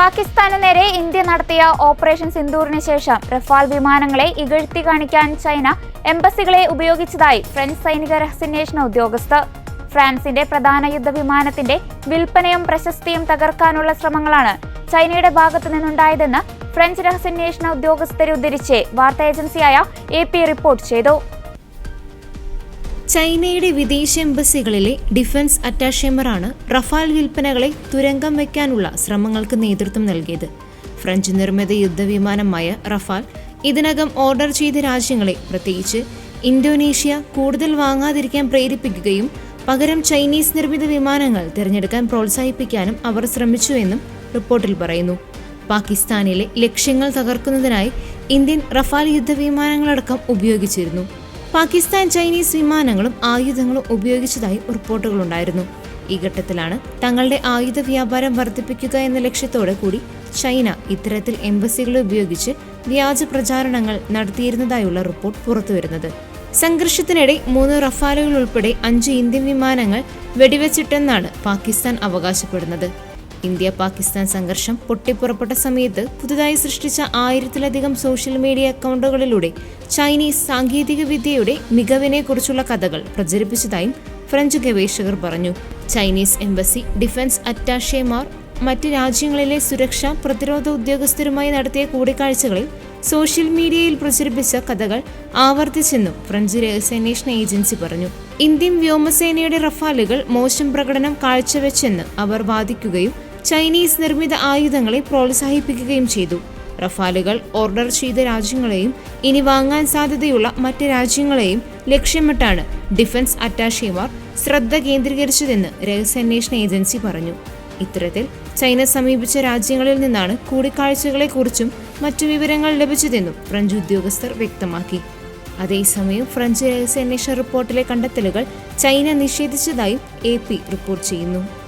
പാകിസ്ഥാനു നേരെ ഇന്ത്യ നടത്തിയ ഓപ്പറേഷൻ സിന്ദൂറിന് ശേഷം റഫാൽ വിമാനങ്ങളെ ഇകഴ്ത്തി കാണിക്കാൻ ചൈന എംബസികളെ ഉപയോഗിച്ചതായി ഫ്രഞ്ച് സൈനിക രഹസ്യാന്വേഷണ ഉദ്യോഗസ്ഥർ ഫ്രാൻസിന്റെ പ്രധാന യുദ്ധവിമാനത്തിന്റെ വിൽപ്പനയും പ്രശസ്തിയും തകർക്കാനുള്ള ശ്രമങ്ങളാണ് ചൈനയുടെ ഭാഗത്തു നിന്നുണ്ടായതെന്ന് ഫ്രഞ്ച് രഹസ്യാന്വേഷണ ഉദ്യോഗസ്ഥരെ ഉദ്ധരിച്ച് വാർത്താ ഏജൻസിയായ എ റിപ്പോർട്ട് ചെയ്തു. ചൈനയുടെ വിദേശ എംബസികളിലെ ഡിഫൻസ് അറ്റാഷേമറാണ് റഫാൽ വിൽപ്പനകളെ തുരങ്കം വയ്ക്കാനുള്ള ശ്രമങ്ങൾക്ക് നേതൃത്വം നൽകിയത്. ഫ്രഞ്ച് നിർമ്മിത യുദ്ധവിമാനമായ റഫാൽ ഇതിനകം ഓർഡർ ചെയ്ത രാജ്യങ്ങളെ പ്രത്യേകിച്ച് ഇന്തോനേഷ്യ കൂടുതൽ വാങ്ങാതിരിക്കാൻ പ്രേരിപ്പിക്കുകയും പകരം ചൈനീസ് നിർമ്മിത വിമാനങ്ങൾ തിരഞ്ഞെടുക്കാൻ പ്രോത്സാഹിപ്പിക്കാനും അവർ ശ്രമിച്ചുവെന്നും റിപ്പോർട്ടിൽ പറയുന്നു. പാകിസ്ഥാനിലെ ലക്ഷ്യങ്ങൾ തകർക്കുന്നതിനായി ഇന്ത്യൻ റഫാൽ യുദ്ധവിമാനങ്ങളടക്കം ഉപയോഗിച്ചിരുന്നു. പാകിസ്ഥാൻ ചൈനീസ് വിമാനങ്ങളും ആയുധങ്ങളും ഉപയോഗിച്ചതായി റിപ്പോർട്ടുകളുണ്ടായിരുന്നു. ഈ ഘട്ടത്തിലാണ് തങ്ങളുടെ ആയുധ വ്യാപാരം വർദ്ധിപ്പിക്കുക എന്ന ലക്ഷ്യത്തോടെ കൂടി ചൈന ഇത്തരത്തിൽ എംബസികളെ ഉപയോഗിച്ച് വ്യാജ പ്രചാരണങ്ങൾ നടത്തിയിരുന്നതായുള്ള റിപ്പോർട്ട് പുറത്തുവരുന്നത്. സംഘർഷത്തിനിടെ മൂന്ന് റഫാലുകൾ ഉൾപ്പെടെ അഞ്ച് ഇന്ത്യൻ വിമാനങ്ങൾ വെടിവെച്ചിട്ടെന്നാണ് പാകിസ്ഥാൻ അവകാശപ്പെടുന്നത്. ഇന്ത്യ പാകിസ്ഥാൻ സംഘർഷം പൊട്ടിപ്പുറപ്പെട്ട സമയത്ത് പുതുതായി സൃഷ്ടിച്ച ആയിരത്തിലധികം സോഷ്യൽ മീഡിയ അക്കൗണ്ടുകളിലൂടെ ചൈനീസ് സാങ്കേതിക വിദ്യയുടെ മികവിനെക്കുറിച്ചുള്ള കഥകൾ പ്രചരിപ്പിച്ചതായും ഫ്രഞ്ച് ഗവേഷകർ പറഞ്ഞു. ചൈനീസ് എംബസി ഡിഫൻസ് അറ്റാഷേമാർ മറ്റ് രാജ്യങ്ങളിലെ സുരക്ഷ പ്രതിരോധ ഉദ്യോഗസ്ഥരുമായി നടത്തിയ കൂടിക്കാഴ്ചകളിൽ സോഷ്യൽ മീഡിയയിൽ പ്രചരിപ്പിച്ച കഥകൾ ആവർത്തിച്ചെന്നും ഫ്രഞ്ച് രഹസ്യാന്വേഷണ ഏജൻസി പറഞ്ഞു. ഇന്ത്യൻ വ്യോമസേനയുടെ റഫാലുകൾ മോശം പ്രകടനം കാഴ്ചവെച്ചെന്ന് അവർ വാദിക്കുകയും ചൈനീസ് നിർമ്മിത ആയുധങ്ങളെ പ്രോത്സാഹിപ്പിക്കുകയും ചെയ്തു. റഫാലുകൾ ഓർഡർ ചെയ്ത രാജ്യങ്ങളെയും ഇനി വാങ്ങാൻ സാധ്യതയുള്ള മറ്റ് രാജ്യങ്ങളെയും ലക്ഷ്യമിട്ടാണ് ഡിഫൻസ് അറ്റാഷേമാർ ശ്രദ്ധ കേന്ദ്രീകരിച്ചതെന്ന് രഹസ്യാന്വേഷണ ഏജൻസി പറഞ്ഞു. ഇത്തരത്തിൽ ചൈന സമീപിച്ച രാജ്യങ്ങളിൽ നിന്നാണ് കൂടിക്കാഴ്ചകളെക്കുറിച്ചും മറ്റു വിവരങ്ങൾ ലഭിച്ചതെന്നും ഫ്രഞ്ച് ഉദ്യോഗസ്ഥർ വ്യക്തമാക്കി. അതേസമയം ഫ്രഞ്ച് രഹസ്യാന്വേഷണ റിപ്പോർട്ടിലെ കണ്ടെത്തലുകൾ ചൈന നിഷേധിച്ചതായും എ റിപ്പോർട്ട് ചെയ്യുന്നു.